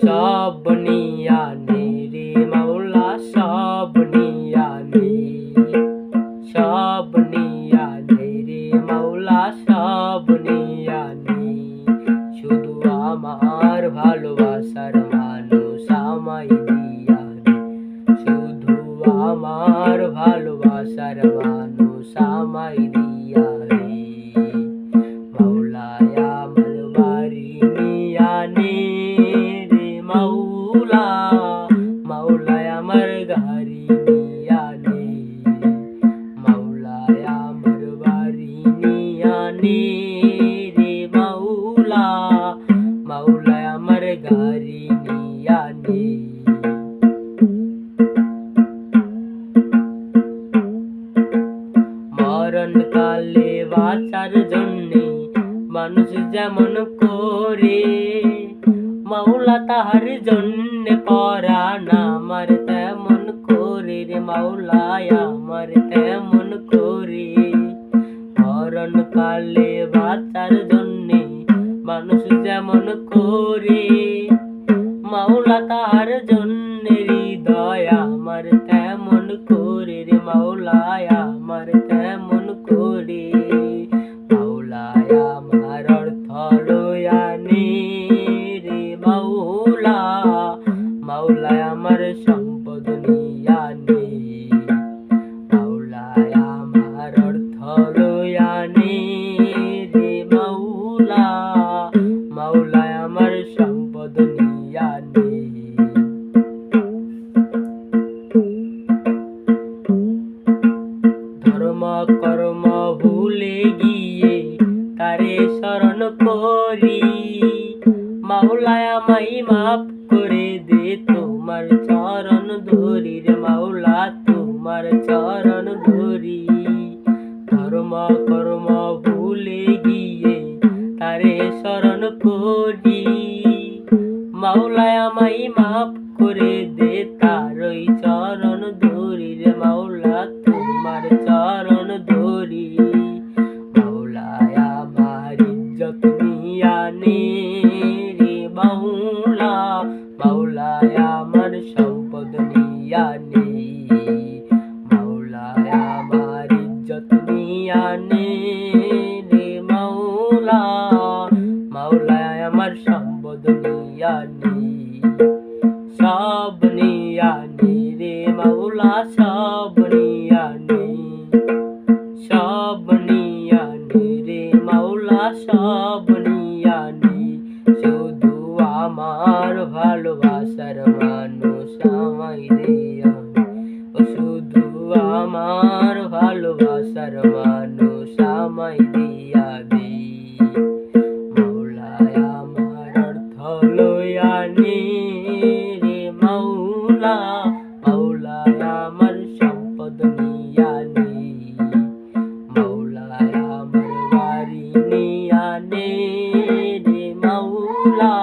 সব নিয়া নে রে মাওলা, সব নিয়া নে সব নিয়া নে রে মাওলা, সব নিয়া নে শুধু আমার ভালোবাসার মানুষ আমায় দিয়া শুধু আমার ভালোবাসার মানুষ আমায় দিয়া আমার গাড়ি নিয়া নে মাওলায় আমার বাড়ি নিয়া নে রে মাওলা মাওলায় আমার গাড়ি নিয়া নে মরণ কালে বাঁচার জন্যে মানুষ যেমন করে মাওলা তাহার জন্য আমার তেমন করে রে মাওলায় আমার তেমন করে মরণ কালে বাঁচার জন্যে মানুষ যেমন করে মাওলা তাহার জন্য হৃদয় আমার তেমন করে রে মাওলায় আমার তেমন করে মাওলায় আমার অর্থ ভুলে গিয়ে তারে স্মরণ করি। মাওলায় আমায় মাফ করে দে তোমার চরণ ধরি রে মাওলা, তোমার চরণ ধরি। ধর্ম কর্ম ভুলে গিয়ে তারে স্মরণ করি। মাওলায় আমায় মাফ করে দে তারই চরণ ধরি রে মাওলা নিয়ানে রে মাওলা মাওলায় আমার সম্পদ নিয়ানে মাওলায় আমার ইজ্জত নিয়ানে রে মাওলা, মাওলায় আমার সম্পদ নিয়ানে সব নিয়ানে রে মাওলা, সব নিয়ানে সব নিয়ানে রে মাওলা, সব ভালোবাসার মানুষ আমায় দিয়া ও শুধু আমার ভালোবাসার মানুষ আমায় দিয়া দি। মৌলায় আমার অর্থ লইয়া নি রে মৌলা মৌলা আমার সম্পদ নিয়া নি, মৌলায় আমার বাড়ি নিয়া নে, রে মৌলা।